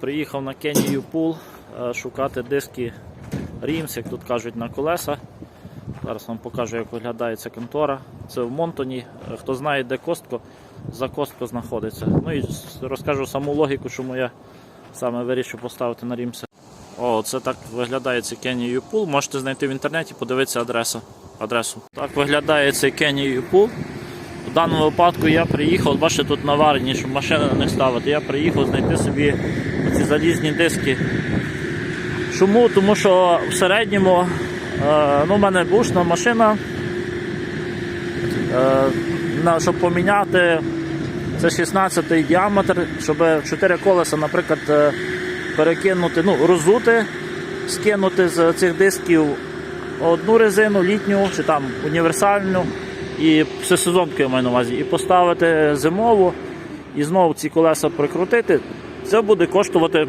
Приїхав на Кенію Пул е, шукати диски Рімс, як тут кажуть, на колеса. Зараз вам покажу, як виглядає ця контора. Це в Монтоні. Е, Хто знає, де Костко, за Костко знаходиться. Ну і розкажу саму логіку, чому я саме вирішив поставити на Рімси. О, це так виглядає цей Кенію Пул. Можете знайти в інтернеті, подивитися адресу. адресу. Так виглядає цей Кенію Пул. В даному випадку я приїхав, бачите, тут наварені, щоб машини на них ставити. Я приїхав знайти собі ці залізні диски. Чому? Тому що в середньому е, ну, в мене бушна машина. Е, щоб поміняти це 16-й діаметр, щоб 4 колеса, наприклад, е, перекинути, ну, розути, скинути з цих дисків одну резину літню чи там універсальну і всесезонку я маю на увазі, і поставити зимову, і знову ці колеса прикрутити, це буде коштувати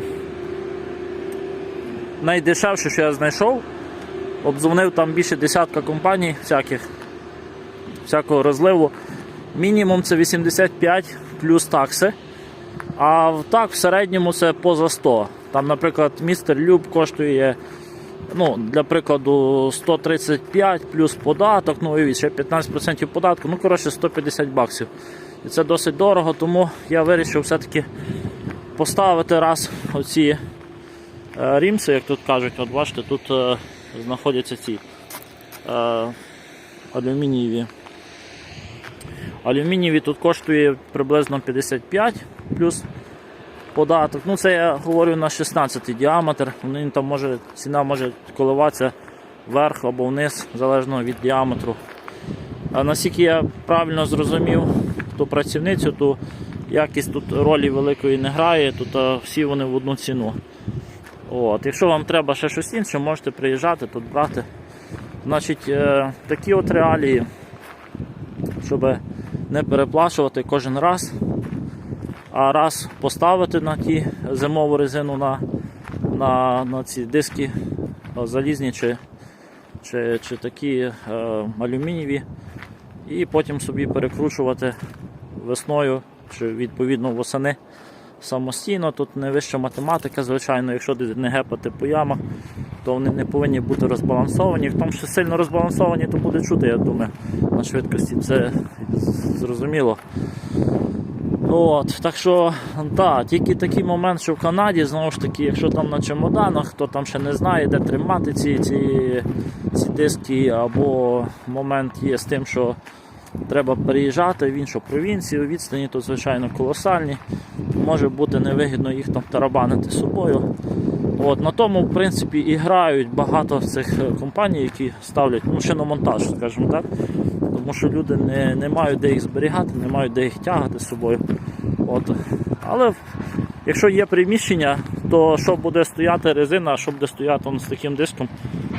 найдешевше, що я знайшов. Обдзвонив там більше десятка компаній всяких, всякого розливу. Мінімум це 85 плюс такси. А так в середньому це поза 100. Там, наприклад, містер Люб коштує, ну, для прикладу, 135 плюс податок, ну і ще 15% податку, ну, коротше, 150 баксів. І це досить дорого, тому я вирішив все-таки поставити раз оці е, рімси, як тут кажуть, от бачите, тут е, знаходяться ці е, алюмінієві. Алюмінієві тут коштує приблизно 55 плюс податок. Ну це я говорю на 16 діаметр. Вони там може, ціна може коливатися вверх або вниз, залежно від діаметру. А наскільки я правильно зрозумів ту працівницю, то якість тут ролі великої не грає, тут всі вони в одну ціну. От. Якщо вам треба ще щось інше, можете приїжджати тут брати. Значить, е, такі от реалії, щоб не переплачувати кожен раз, а раз поставити на ті зимову резину на, на, на ці диски залізні чи, чи, чи такі е, алюмінієві, і потім собі перекручувати весною чи відповідно восени самостійно. Тут не вища математика, звичайно, якщо не гепати по ямах, то вони не повинні бути розбалансовані. В тому, що сильно розбалансовані, то буде чути, я думаю, на швидкості. Це зрозуміло. От, так що, так, тільки такий момент, що в Канаді, знову ж таки, якщо там на чемоданах, хто там ще не знає, де тримати ці, ці, ці диски, або момент є з тим, що треба переїжджати в іншу провінцію, відстані тут, звичайно, колосальні. Може бути невигідно їх там тарабанити собою. От, на тому, в принципі, і грають багато цих компаній, які ставлять ну, шиномонтаж, скажімо так. Тому що люди не, не мають де їх зберігати, не мають де їх тягати з собою. От. Але якщо є приміщення, то що буде стояти резина, а що буде стояти з таким диском,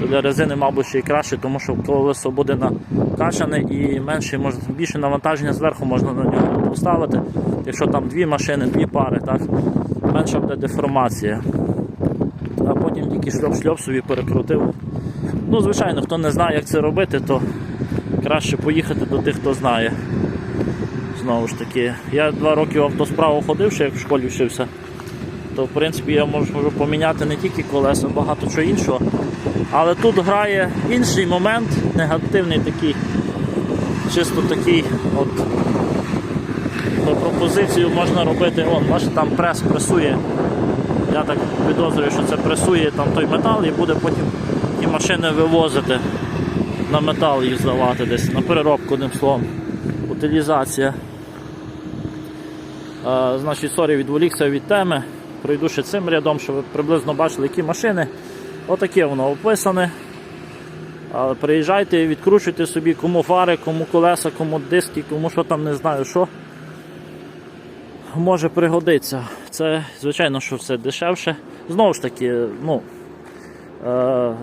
то для резини, мабуть, ще й краще, тому що колесо буде накачане і менше, може, більше навантаження зверху можна на нього поставити. Якщо там дві машини, дві пари, так, менша буде деформація. А потім тільки шльоп-шльоп собі перекрутив. Ну, звичайно, хто не знає, як це робити, то краще поїхати до тих, хто знає. Знову ж таки, я два роки в автосправу ходив, ще як в школі вчився, то в принципі я можу, поміняти не тільки колеса, багато чого іншого. Але тут грає інший момент, негативний такий, чисто такий от пропозицію можна робити, он, бачите, там прес пресує. Я так підозрюю, що це пресує там той метал і буде потім ті машини вивозити на метал їх здавати десь, на переробку одним словом. Утилізація. Значить, сорі, відволікся від теми. Пройду ще цим рядом, щоб ви приблизно бачили, які машини. Отаке воно описане. Але приїжджайте, відкручуйте собі кому фари, кому колеса, кому диски, кому що там не знаю що. Може пригодиться. Це, звичайно, що все дешевше. Знову ж таки, ну, е,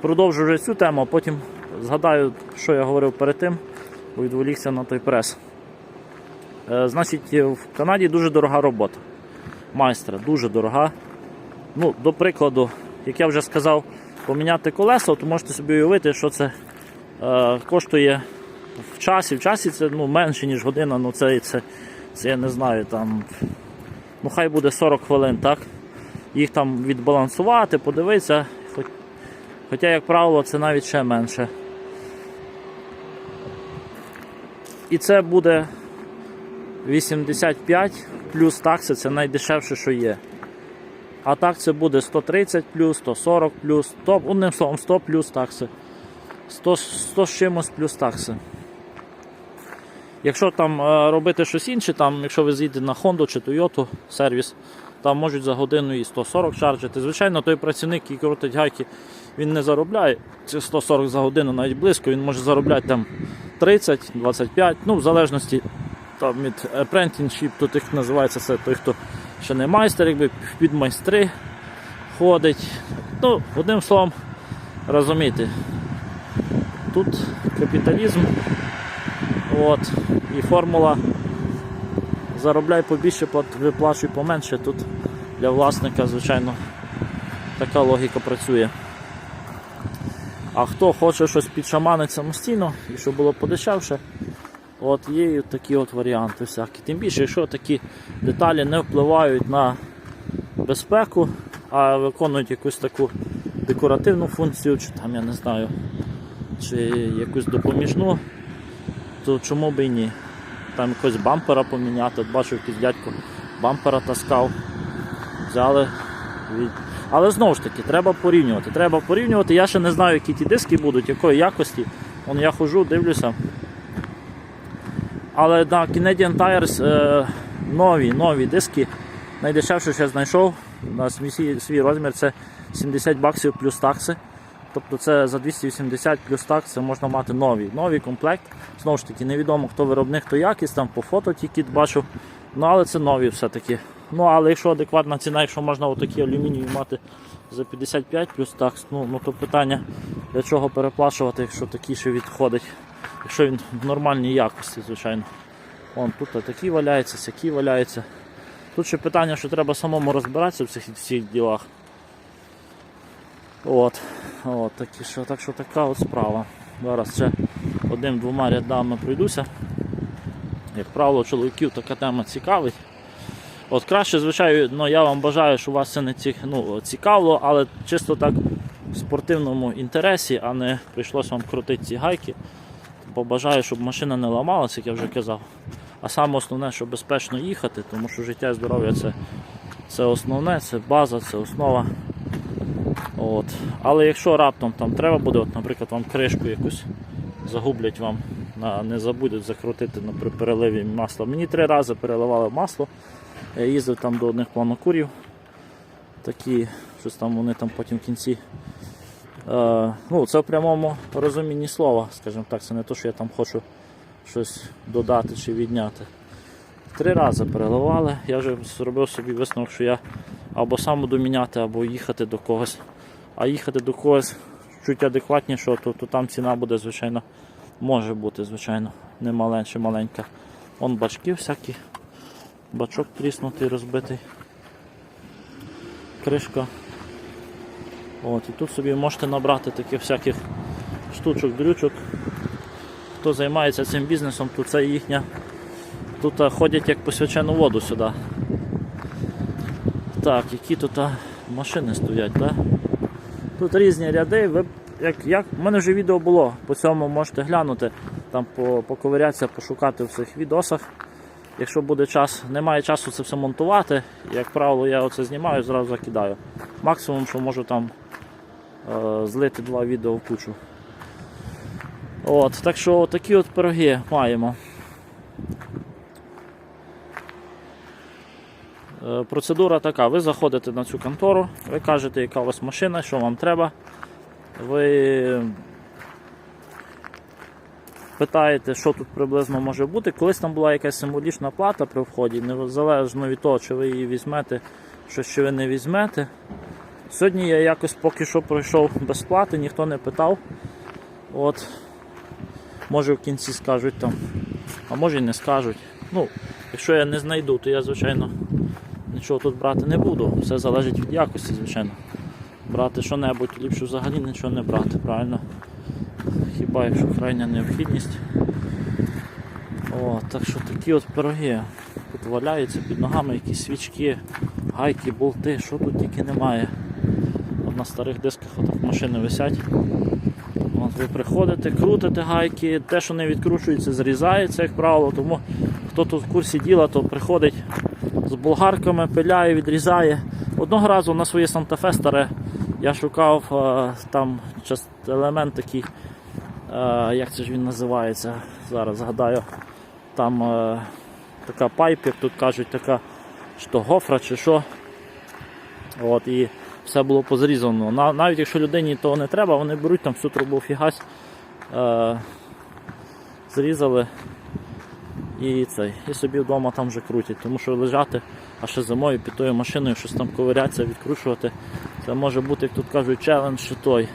продовжу вже цю тему, а потім згадаю, що я говорив перед тим, бо відволікся на той прес. Е, значить, в Канаді дуже дорога робота. Майстра, дуже дорога. Ну, до прикладу, як я вже сказав, поміняти колеса, то можете собі уявити, що це е, коштує в часі. В часі це ну, менше, ніж година, ну це, це, це я не знаю, там ну хай буде 40 хвилин, так? Їх там відбалансувати, подивитися. Хоч- Хоча, як правило, це навіть ще менше. І це буде 85 плюс такси, це найдешевше, що є. А так це буде 130 плюс, 140 плюс, 100, одним словом 100 плюс такси. 100, 100 з чимось плюс такси. Якщо там е, робити щось інше, там, якщо ви з'їдете на Honda чи Toyota сервіс, там можуть за годину і 140 чарджити. Звичайно, той працівник, який крутить гайки, він не заробляє ці 140 за годину навіть близько, він може заробляти там 30, 25, ну в залежності там, від apprenticeship, тут їх називається це той, хто ще не майстер, якби під майстри ходить. Ну, одним словом, розумієте, тут капіталізм. От, і формула заробляй побільше, виплачуй поменше. Тут для власника, звичайно, така логіка працює. А хто хоче щось підшаманити самостійно і щоб було подешевше, от є такі от варіанти всякі. Тим більше, якщо такі деталі не впливають на безпеку, а виконують якусь таку декоративну функцію, чи там, я не знаю, чи якусь допоміжну, то чому би і ні? Там якось бампера поміняти, от бачив якийсь дядько бампера таскав, взяли. від- Але знову ж таки, треба порівнювати. Треба порівнювати. Я ще не знаю, які ті диски будуть, якої якості. Вон я хожу, дивлюся. Але на Canadian Tires е, нові, нові диски. Найдешевше, що я знайшов, на свій, розмір це 70 баксів плюс такси. Тобто це за 280 плюс такси можна мати новий, новий комплект. Знову ж таки, невідомо хто виробник, хто якість, там по фото тільки бачу. Ну але це нові все-таки. Ну але якщо адекватна ціна, якщо можна отакі алюмінієві мати за 55 плюс такс, ну, ну то питання для чого переплачувати, якщо такий ще відходить, якщо він в нормальній якості, звичайно. Вон тут такі валяються, сякі валяються. Тут ще питання, що треба самому розбиратися в цих всіх ділах. От, от такі, що, так що така от справа. Зараз ще одним-двома рядами пройдуся. Як правило, чоловіків така тема цікавить. От краще, звичайно, я вам бажаю, що вас це не ці, ну, цікавило, але чисто так в спортивному інтересі, а не прийшлось вам крутити ці гайки. Побажаю, щоб машина не ламалася, як я вже казав. А саме основне, щоб безпечно їхати, тому що життя і здоров'я це, це основне, це база, це основа. От. Але якщо раптом там треба буде, от, наприклад, вам кришку якусь загублять вам, не забудуть закрутити на, при переливі масла. Мені три рази переливали масло. Я їздив там до одних планокурів. Такі, щось там вони там потім в кінці. Е, ну, це в прямому розумінні слова, скажімо так, це не те, що я там хочу щось додати чи відняти. Три рази переливали, я вже зробив собі висновок, що я або сам буду міняти, або їхати до когось. А їхати до когось чуть адекватніше, то, то там ціна буде, звичайно, може бути, звичайно, не маленьша, маленька. Вон бачки всякі, бачок тріснутий, розбитий, кришка. От, і тут собі можете набрати таких всяких штучок, дрючок. Хто займається цим бізнесом, то це їхня. Тут ходять як по свячену воду сюди. Так, які тут машини стоять, так? Тут різні ряди. Ви, як, як, У мене вже відео було, по цьому можете глянути, там поковирятися, пошукати в цих відосах. Якщо буде час, немає часу це все монтувати, як правило, я оце знімаю, і зразу закидаю. Максимум, що можу там е, злити два відео в кучу. От, так що такі от пироги маємо. Е, Процедура така: ви заходите на цю контору, ви кажете, яка у вас машина, що вам треба. Ви питаєте, що тут приблизно може бути. Колись там була якась символічна плата при вході, незалежно від того, чи ви її візьмете, що чи ви не візьмете. Сьогодні я якось поки що пройшов без плати, ніхто не питав. От. Може в кінці скажуть там, а може і не скажуть. Ну, якщо я не знайду, то я, звичайно, нічого тут брати не буду. Все залежить від якості, звичайно. Брати що-небудь, ліпше взагалі нічого не брати, правильно? Хіба якщо крайня необхідність. О, так що такі от пироги. Тут валяються під ногами якісь свічки, гайки, болти, що тут тільки немає. От на старих дисках отак машини висять. От ви приходите, крутите гайки, те, що не відкручується, зрізається, як правило. Тому хто тут в курсі діла, то приходить з болгарками, пиляє, відрізає. Одного разу на своє Санта-Фе старе я шукав е, там елемент такий, як це ж він називається, зараз згадаю. Там е, така пайп, як тут кажуть, така що гофра чи що. От, і все було позрізано. Навіть якщо людині того не треба, вони беруть там всю трубу фігась, е, зрізали і цей, і собі вдома там вже крутять. Тому що лежати, а ще зимою під тою машиною щось там ковирятися, відкручувати. Це може бути, як тут кажуть, челендж той.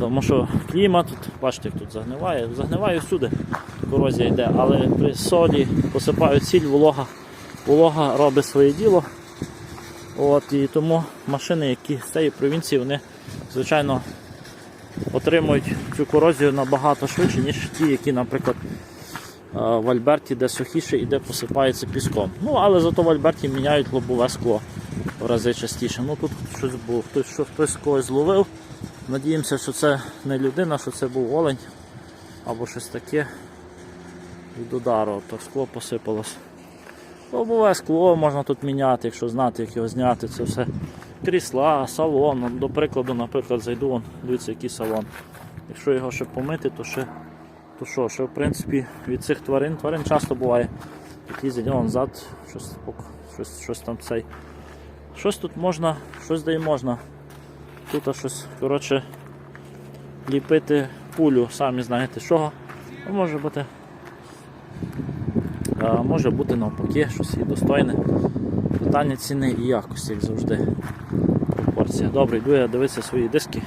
Тому що клімат, тут, бачите, як тут загниває, загниває всюди, корозія йде, але при солі посипають сіль, волога, волога робить своє діло. От, і тому машини, які з цієї провінції, вони, звичайно, отримують цю корозію набагато швидше, ніж ті, які, наприклад, е, в Альберті, де сухіше і де посипається піском. Ну, але зато в Альберті міняють лобове скло в рази частіше. Ну тут щось було, хтось, що хтось когось зловив. Надіємося, що це не людина, що це був олень або щось таке. Від удару, то скло посипалось. Лобове скло можна тут міняти, якщо знати, як його зняти. Це все крісла, салон. До прикладу, наприклад, зайду, вон, дивіться, який салон. Якщо його ще помити, то ще то що, ще в принципі від цих тварин, тварин часто буває. Їздять вон зад, щось, щось, щось там цей. Щось тут можна, щось де й можна. Тут щось, коротше, ліпити пулю, самі знаєте що. А може бути. Може бути навпаки, щось і достойне. Питання ціни і якості, як завжди. Пропорція. Добре, йду я дивитися свої диски.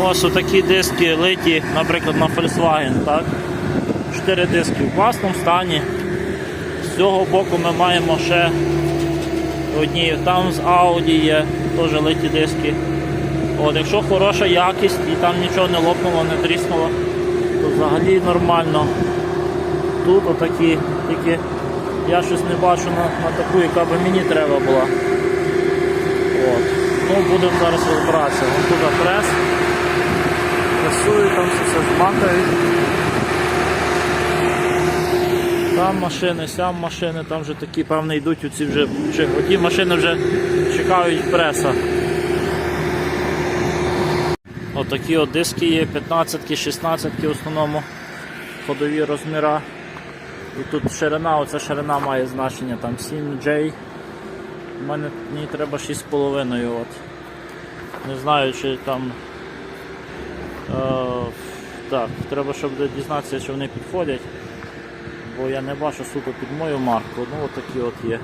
Ось такі диски литі, наприклад, на Volkswagen, так? Чотири диски в класному стані. З цього боку ми маємо ще одні, там з Audi є теж литі диски. От, якщо хороша якість і там нічого не лопнуло, не тріснуло, то взагалі нормально. Тут отакі, тільки я щось не бачу на, на таку, яка би мені треба була. От. Ну, будемо зараз розбиратися. Тут прес. Пресують, там все, зматують. Там машини, сям машини, там вже такі, певно, йдуть оці вже. Оті машини вже чекають преса. Отакі от диски є, 15 16 в основному ходові розміра. І тут ширина, оця ширина має значення там 7J. У мене мені треба 6,5. От. Не знаю, чи там. Е, так, треба, щоб дізнатися, чи вони підходять. Бо я не бачу суто під мою марку. Ну от от є.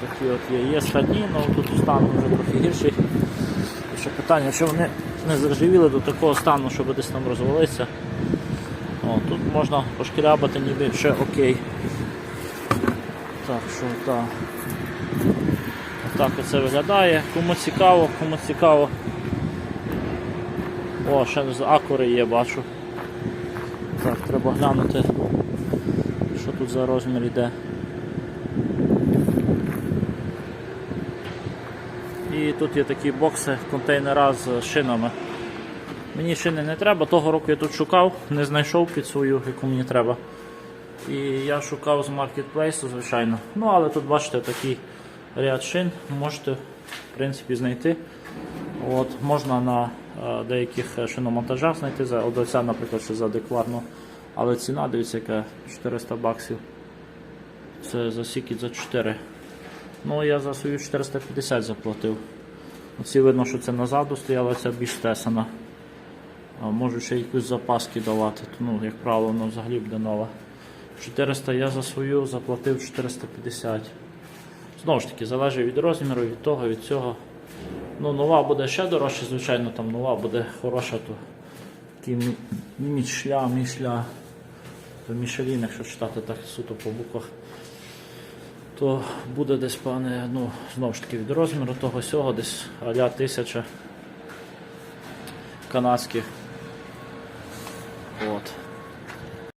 Такі от є. Є складні, але тут стан вже трохи гірший. Ще питання, чи вони не заржавіли до такого стану, щоб десь там розвалитися. О, тут можна пошкрябати ніби ще окей. Так, що так. Так оце виглядає. Кому цікаво, кому цікаво. О, ще з акури є, бачу. Так, треба глянути, що тут за розмір йде. І тут є такі бокси, контейнера з шинами. Мені шини не треба, того року я тут шукав, не знайшов під свою, яку мені треба. І я шукав з маркетплейсу, звичайно. Ну, але тут бачите такий ряд шин, можете в принципі знайти. От, можна на е, деяких шиномонтажах знайти за от оця, наприклад, що за адекватно. Але ціна, дивіться, яка 400 баксів. Це за сіки за 4. Ну, я за свою 450 заплатив. Оці видно, що це назаду стояло, ця більш тесана. Можу ще якусь запаски давати. Ну, як правило, воно взагалі буде нова. 400 я за свою заплатив 450. Знову ж таки, залежить від розміру, від того, від цього. Ну, нова буде ще дорожче, звичайно, там нова буде хороша, то такий мішля, мішля, то Мішелін, якщо читати так суто по буквах, то буде десь пане, ну, знову ж таки, від розміру того сього, десь аля тисяча канадських. От.